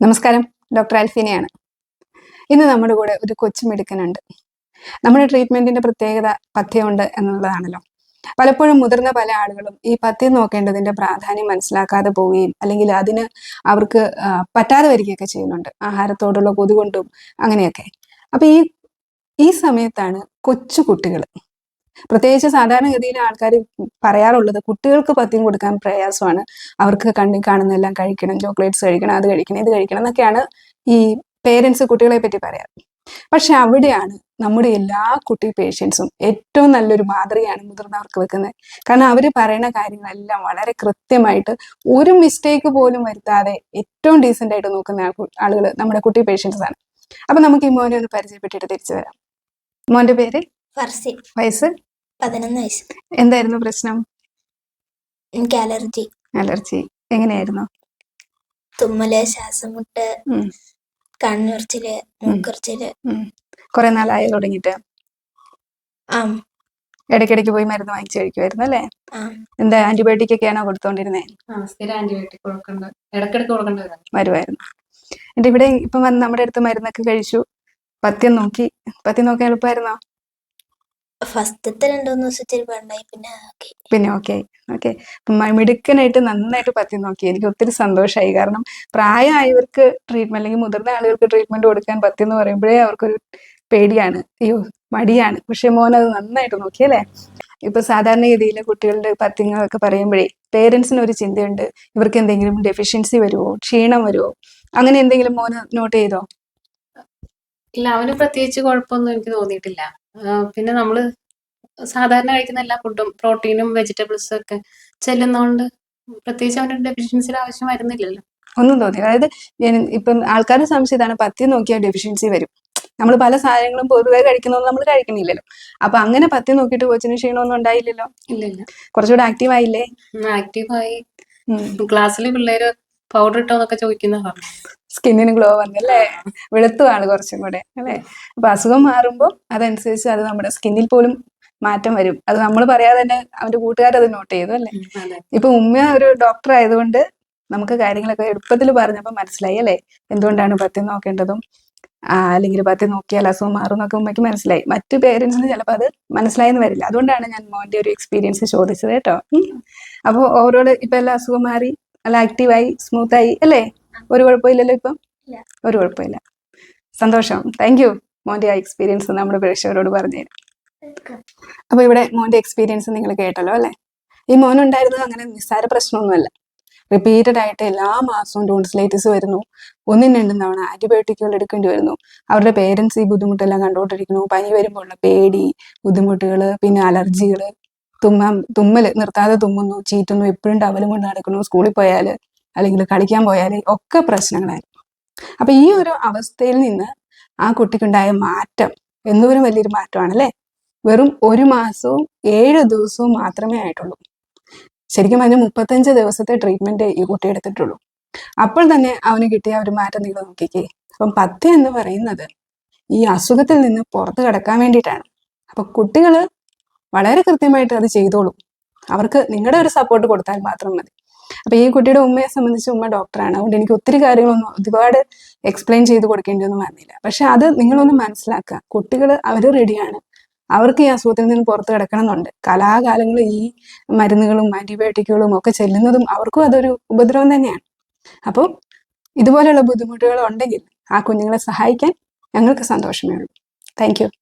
നമസ്കാരം. ഡോക്ടർ ആൽഫീനയാണ് ഇന്ന് നമ്മുടെ കൂടെ ഒരു കൊച്ചു മിടുക്കനുണ്ട്. നമ്മുടെ ട്രീറ്റ്മെന്റിന്റെ പ്രത്യേകത പഥ്യമുണ്ട് എന്നുള്ളതാണല്ലോ. പലപ്പോഴും മുതിർന്ന പല ആളുകളും ഈ പഥ്യം നോക്കേണ്ടതിന്റെ പ്രാധാന്യം മനസ്സിലാക്കാതെ പോവുകയും അല്ലെങ്കിൽ അതിന് അവർക്ക് പറ്റാതെ വരികയൊക്കെ ചെയ്യുന്നുണ്ട്. ആഹാരത്തോടുള്ള കൊതുകൊണ്ടും അങ്ങനെയൊക്കെ. അപ്പൊ ഈ ഈ സമയത്താണ് കൊച്ചു കുട്ടികൾ പ്രത്യേകിച്ച് സാധാരണഗതിയിൽ ആൾക്കാർ പറയാറുള്ളത് കുട്ടികൾക്ക് പത്യം കൊടുക്കാൻ പ്രയാസമാണ്. അവർക്ക് കണ്ണി കാണുന്നതെല്ലാം കഴിക്കണം ചോക്ലേറ്റ്സ് കഴിക്കണം അത് കഴിക്കണം ഇത് കഴിക്കണം എന്നൊക്കെയാണ് ഈ പേരൻസ് കുട്ടികളെ പറ്റി പറയാറ്. പക്ഷെ അവിടെയാണ് നമ്മുടെ എല്ലാ കുട്ടി പേഷ്യൻസും ഏറ്റവും നല്ലൊരു മാതൃകയാണ് മുതിർന്നവർക്ക് വെക്കുന്നത്. കാരണം അവർ പറയുന്ന കാര്യങ്ങളെല്ലാം വളരെ കൃത്യമായിട്ട് ഒരു മിസ്റ്റേക്ക് പോലും വരുത്താതെ ഏറ്റവും ഡീസെന്റ് ആയിട്ട് നോക്കുന്ന ആളുകൾ നമ്മുടെ കുട്ടി പേഷ്യൻസ് ആണ്. അപ്പൊ നമുക്ക് ഈ മോനെ ഒന്ന് പരിചയപ്പെട്ടിട്ട് തിരിച്ചു വരാം. മോന്റെ പേര്? വയസ്സ്? പതിനൊന്ന് വയസ്സ്. എന്തായിരുന്നു പ്രശ്നം? എനിക്ക് അലർജി. അലർജി. എങ്ങനെയായിരുന്നു? തുമ്മൽ ശ്വാസമുട്ട് ഉം. കണ്ണുറിച്ചിൽ മൂക്കുറിച്ചിൽ. കുറെ നാളായി തുടങ്ങിയിട്ട്? ആ. ഇടയ്ക്കിടയ്ക്ക് പോയി മരുന്ന് വാങ്ങിച്ചു കഴിക്കുമായിരുന്നു അല്ലേ? ആ. എന്താ ആന്റിബയോട്ടിക് ഒക്കെയാണോ കൊടുത്തോണ്ടിരുന്നേ? ആ സ്ഥിരം ആന്റിബയോട്ടിക് കൊടുക്കണ്ട. ഇടക്കിടക്ക് കൊടുക്കേണ്ടി വരും. വരുമായിരുന്നു എന്നിട്ട് ഇവിടെ ഇപ്പം വന്ന് നമ്മുടെ അടുത്ത് മരുന്നൊക്കെ കഴിച്ചു. പത്യം നോക്കി. പത്യം നോക്കാൻ എളുപ്പമായിരുന്നോ? ഫസ്റ്റത്തെ രണ്ടു മൂന്ന് ദിവസം പിന്നെ പിന്നെ ഓക്കെ ഓക്കെ മിടുക്കനായിട്ട് നന്നായിട്ട് പറ്റി നോക്കി. എനിക്ക് ഒത്തിരി സന്തോഷമായി കാരണം പ്രായമായവർക്ക് ട്രീറ്റ്മെന്റ് അല്ലെങ്കിൽ മുതിർന്ന ആളുകൾക്ക് ട്രീറ്റ്മെന്റ് കൊടുക്കാൻ പറ്റിയെന്ന് പറയുമ്പോഴേ അവർക്കൊരു പേടിയാണ്. അയ്യോ മടിയാണ്. പക്ഷെ മോൻ അത് നന്നായിട്ട് നോക്കി അല്ലേ? ഇപ്പൊ സാധാരണഗതിയിൽ കുട്ടികളുടെ പത്യങ്ങളൊക്കെ പറയുമ്പോഴേ പേരൻസിന് ഒരു ചിന്തയുണ്ട്. ഇവർക്ക് എന്തെങ്കിലും ഡെഫിഷ്യൻസി വരുമോ ക്ഷീണം വരുമോ അങ്ങനെ എന്തെങ്കിലും മോന് നോട്ട് ചെയ്തോ? ഇല്ല അവന് പ്രത്യേകിച്ച് കുഴപ്പമൊന്നും എനിക്ക് തോന്നിയിട്ടില്ല. പിന്നെ നമ്മൾ സാധാരണ കഴിക്കുന്ന എല്ലാ ഫുഡും പ്രോട്ടീനും വെജിറ്റബിൾസും ഒക്കെ ചെല്ലുന്നോണ്ട് പ്രത്യേകിച്ച് അവന് ഡെഫിഷ്യൻസിയുടെ ആവശ്യം വരുന്നില്ലല്ലോ. ഒന്നും തോന്നി അതായത് ഇപ്പം ആൾക്കാരുടെ സംശയം ഇതാണ്. പത്തി നോക്കിയാൽ ഡെഫിഷ്യൻസി വരും. നമ്മൾ പല സാധനങ്ങളും പൊതുവെ കഴിക്കുന്നത് നമ്മൾ കഴിക്കണില്ലല്ലോ. അപ്പൊ അങ്ങനെ പത്തി നോക്കിയിട്ട് കൊച്ചിന് ക്ഷീണമൊന്നും ഉണ്ടായില്ലല്ലോ? ഇല്ല ഇല്ല കുറച്ചുകൂടെ ആക്റ്റീവ് ആയില്ലേ? ആക്റ്റീവ് ആയി. ക്ലാസ്സിൽ പിള്ളേര് പൗഡർ ഇട്ടോന്നൊക്കെ ചോദിക്കുന്ന സ്കിന്നിന് ഗ്ലോ വന്നല്ലേ? വെളുത്തു ആണ് കുറച്ചും കൂടെ അല്ലേ? അപ്പൊ അസുഖം മാറുമ്പോൾ അതനുസരിച്ച് അത് നമ്മുടെ സ്കിന്നിൽ പോലും മാറ്റം വരും. അത് നമ്മൾ പറയാതെ തന്നെ അവന്റെ കൂട്ടുകാർ അത് നോട്ട് ചെയ്തു അല്ലേ? ഇപ്പൊ ഉമ്മ ഒരു ഡോക്ടർ ആയതുകൊണ്ട് നമുക്ക് കാര്യങ്ങളൊക്കെ എളുപ്പത്തിൽ പറഞ്ഞപ്പോൾ മനസ്സിലായി അല്ലേ? എന്തുകൊണ്ടാണ് പത്യം നോക്കേണ്ടതും? അല്ലെങ്കിൽ പത്യം നോക്കിയാൽ അസുഖം മാറും എന്നൊക്കെ ഉമ്മയ്ക്ക് മനസ്സിലായി. മറ്റു പേരൻസിന് ചിലപ്പോൾ അത് മനസ്സിലായെന്ന് വരില്ല. അതുകൊണ്ടാണ് ഞാൻ മോന്റെ ഒരു എക്സ്പീരിയൻസ് ചോദിച്ചത് കേട്ടോ. അപ്പോൾ ഓവറോൾ ഇപ്പൊ എല്ലാ അസുഖം മാറി. നല്ല ആക്റ്റീവായി സ്മൂത്ത് ആയി അല്ലേ? ഒരു കുഴപ്പമില്ലല്ലോ ഇപ്പം? ഒരു കുഴപ്പമില്ല. സന്തോഷം. താങ്ക് യു മോന്റെ ആ എക്സ്പീരിയൻസ് നമ്മുടെ പ്രേക്ഷകരോട് പറഞ്ഞു അപ്പൊ ഇവിടെ മോന്റെ എക്സ്പീരിയൻസ് നിങ്ങൾ കേട്ടല്ലോ അല്ലേ? ഈ മോൻ മോനുണ്ടായിരുന്നത് അങ്ങനെ നിസ്സാര പ്രശ്നമൊന്നുമല്ല. റിപ്പീറ്റഡ് ആയിട്ട് എല്ലാ മാസവും ടോൺസിലൈറ്റിസ് വരുന്നു. ഒന്നും രണ്ടും തവണ ആന്റിബയോട്ടിക്കുകൾ എടുക്കേണ്ടി വരുന്നു. അവരുടെ പേരൻസ് ഈ ബുദ്ധിമുട്ടെല്ലാം കണ്ടുകൊണ്ടിരിക്കുന്നു. പനി വരുമ്പോഴുള്ള പേടി ബുദ്ധിമുട്ടുകൾ പിന്നെ അലർജികൾ തുമ്മാൻ തുമ്മൽ നിർത്താതെ തുമ്മുന്നു ചീറ്റുന്നു എപ്പോഴും ടവലും കൊണ്ട് നടക്കുന്നു സ്കൂളിൽ പോയാൽ അല്ലെങ്കിൽ കളിക്കാൻ പോയാൽ ഒക്കെ പ്രശ്നങ്ങളായിരുന്നു അപ്പൊ ഈ ഒരു അവസ്ഥയിൽ നിന്ന് ആ കുട്ടിക്കുണ്ടായ മാറ്റം എന്തോരം വലിയൊരു മാറ്റമാണ് അല്ലേ വെറും ഒരു മാസവും ഏഴ് ദിവസവും മാത്രമേ ആയിട്ടുള്ളൂ. ശരിക്കും അതിന് മുപ്പത്തഞ്ച് ദിവസത്തെ ട്രീറ്റ്മെന്റ് ഈ കുട്ടി എടുത്തിട്ടുള്ളൂ. അപ്പോൾ തന്നെ അവന് കിട്ടിയ ഒരു മാറ്റം നിങ്ങൾ നോക്കിക്കേ. അപ്പം പഥ്യ എന്ന് പറയുന്നത് ഈ അസുഖത്തിൽ നിന്ന് പുറത്തു കടക്കാൻ വേണ്ടിയിട്ടാണ്. അപ്പൊ കുട്ടികൾ വളരെ കൃത്യമായിട്ട് അത് ചെയ്തോളും. അവർക്ക് നിങ്ങളുടെ ഒരു സപ്പോർട്ട് കൊടുത്താൽ മാത്രം മതി. അപ്പൊ ഈ കുട്ടിയുടെ ഉമ്മയെ സംബന്ധിച്ച് ഉമ്മ ഡോക്ടറാണ് അതുകൊണ്ട് എനിക്ക് ഒത്തിരി കാര്യങ്ങളൊന്നും ഒരുപാട് എക്സ്പ്ലെയിൻ ചെയ്ത് കൊടുക്കേണ്ടിയൊന്നും വന്നില്ല. പക്ഷെ അത് നിങ്ങളൊന്ന് മനസ്സിലാക്കുക. കുട്ടികൾ അവർ റെഡിയാണ് അവർക്ക് ഈ അസുഖത്തിൽ നിന്ന് പുറത്ത് കിടക്കണമെന്നുണ്ട്. കലാകാലങ്ങൾ ഈ മരുന്നുകളും ആന്റിബയോട്ടിക്കുകളും ഒക്കെ ചെല്ലുന്നതും അവർക്കും അതൊരു ഉപദ്രവം തന്നെയാണ്. അപ്പോൾ ഇതുപോലെയുള്ള ബുദ്ധിമുട്ടുകൾ ഉണ്ടെങ്കിൽ ആ കുഞ്ഞുങ്ങളെ സഹായിക്കാൻ ഞങ്ങൾക്ക് സന്തോഷമേ ഉള്ളൂ. താങ്ക്